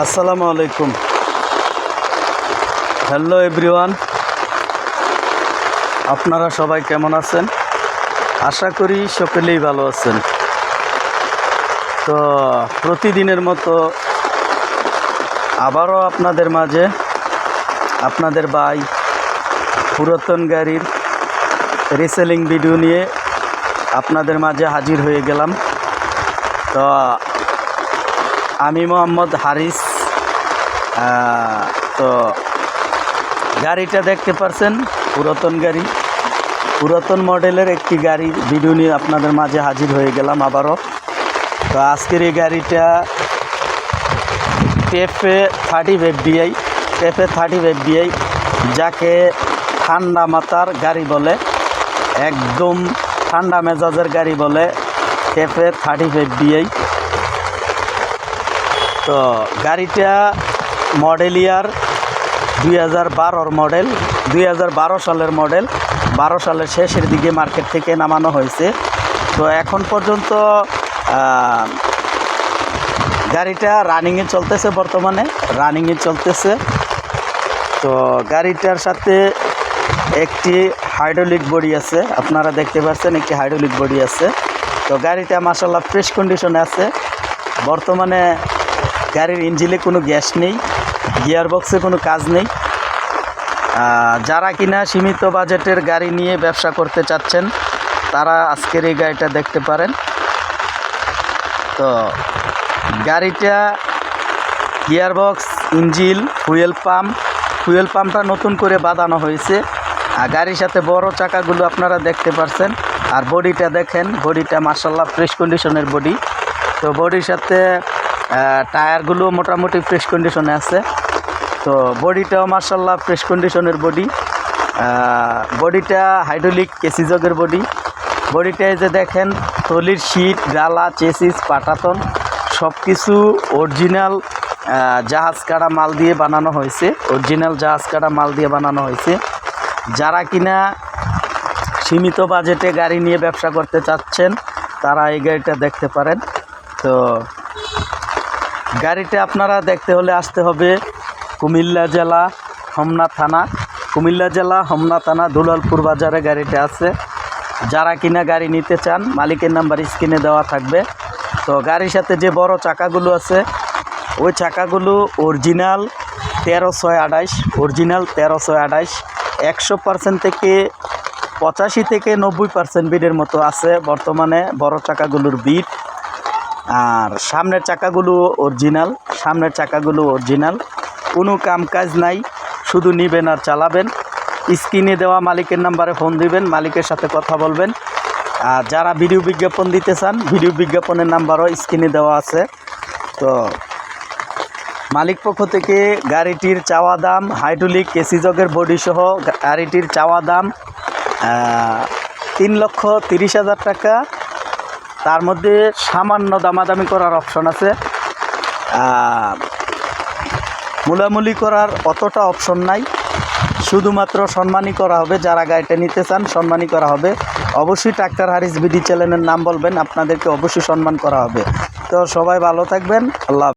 আসসালামু আলাইকুম। Hello everyone আপনারা সবাই কেমন আছেন? আশা করি সকলেই ভালো আছেন। তো, প্রতিদিনের মতো আবারও আপনাদের মাঝে আপনাদের ভাই পুরাতন গাড়ির রিসেলিং ভিডিও নিয়ে আপনাদের মাঝে হাজির হয়ে গেলাম। তো আমি মোহাম্মদ হারিস তো গাড়িটা দেখতে পারছেন, পুরাতন গাড়ি। পুরাতন মডেলের একটি গাড়ি, ভিডিও নিয়ে আপনাদের মাঝে হাজির হয়ে গেলাম আবারও। তো আজকের এই গাড়িটা TAFE thirty FBI TAFE thirty FBI যাকে ঠান্ডা মাতার গাড়ি বলে, একদম ঠান্ডা মেজাজের গাড়ি বলে টেফে থার্টি এফবিআই তো গাড়িটা মডেল ইয়ার দুই হাজার বারোর মডেল, দুই হাজার বারো সালের মডেল, বারো সালের শেষের দিকে মার্কেট থেকে নামানো হয়েছে। তো এখন পর্যন্ত গাড়িটা রানিংয়ে চলতেছে বর্তমানে, রানিংয়ে চলতেছে। তো গাড়িটার সাথে একটি হাইড্রোলিক বডি আছে, আপনারা দেখতে পাচ্ছেন একটি হাইড্রোলিক বডি আছে। তো গাড়িটা মাসাল্লাহ ফ্রেশ কন্ডিশনে আছে। বর্তমানে গাড়ির ইঞ্জিনে কোনো গ্যাস নেই গিয়ার বক্সে কোনো কাজ নেই। যারা কিনা সীমিত বাজেটের গাড়ি নিয়ে ব্যবসা করতে চাচ্ছেন, তারা আজকের এই গাড়িটা দেখতে পারেন। তো, গাড়িটা gear box engine, fuel pump, fuel পাম্পটা নতুন করে বাঁধানো হয়েছে। আর গাড়ির সাথে বড় চাকাগুলো আপনারা দেখতে পারছেন। আর বডিটা দেখেন, বডিটা মার্শাল্লাহ ফ্রেশ কন্ডিশনের বডি। তো বডির সাথে টায়ারগুলো মোটামুটি ফ্রেশ কন্ডিশনে আছে। তো বডিটাও মার্শাল্লাহ ফ্রেশ কন্ডিশনের বডি বডিটা হাইড্রোলিক কেসিজগের বডি বডিটায় যে দেখেন থলির শীট ডালা চেসিস পাটাতন সব কিছু অরিজিনাল জাহাজ কাটা মাল দিয়ে বানানো হয়েছে। অরিজিনাল জাহাজ কাটা মাল দিয়ে বানানো হয়েছে। যারা কিনা সীমিত বাজেটে গাড়ি নিয়ে ব্যবসা করতে চাচ্ছেন, তারা এই গাড়িটা দেখতে পারেন। তো গাড়িটা আপনারা দেখতে হলে আসতে হবে কুমিল্লা জেলা হোমনা থানা। কুমিল্লা জেলা হোমনা থানা দুলালপুর বাজারে গাড়িটা আছে। যারা কিনা গাড়ি নিতে চান, মালিকের নাম্বার স্ক্রিনে দেওয়া থাকবে। তো গাড়ির সাথে যে বড় চাকাগুলো আছে, ওই চাকাগুলো অরিজিনাল তেরো ছয় আঠাইশ অরিজিনাল তেরো ছয় আঠাইশ একশো পার্সেন্ট থেকে পঁচাশি থেকে নব্বই পার্সেন্ট বিডের মতো আছে। বর্তমানে বড় চাকাগুলোর বিট আর সামনের চাকাগুলো অরিজিনাল সামনের চাকাগুলো অরিজিনাল কোনো কাম কাজ নাই, শুধু নিবেন আর চালাবেন। স্ক্রিনে দেওয়া মালিকের নাম্বারে ফোন দিবেন, মালিকের সাথে কথা বলবেন। আর যারা ভিডিও বিজ্ঞাপন দিতে চান ভিডিও বিজ্ঞাপনের নাম্বারও স্ক্রিনে দেওয়া আছে। তো মালিক পক্ষ থেকে গাড়িটির চাওয়া দাম হাইড্রোলিক কেসিজগের বডি সহ গাড়িটির চাওয়া দাম তিন লক্ষ তিরিশ হাজার টাকা। তার মধ্যে সামান্য দামাদামি করার অপশন আছে। মোলামুলি করার অতটা অপশন নাই। শুধুমাত্র সম্মানই করা হবে যারা গাড়িটা নিতে চান সম্মানই করা হবে। অবশ্যই ট্রাক্টর হারিস বিডি চ্যানেলের নাম বলবেন, আপনাদেরকে অবশ্যই সম্মান করা হবে। তো সবাই ভালো থাকবেন, আল্লাহ।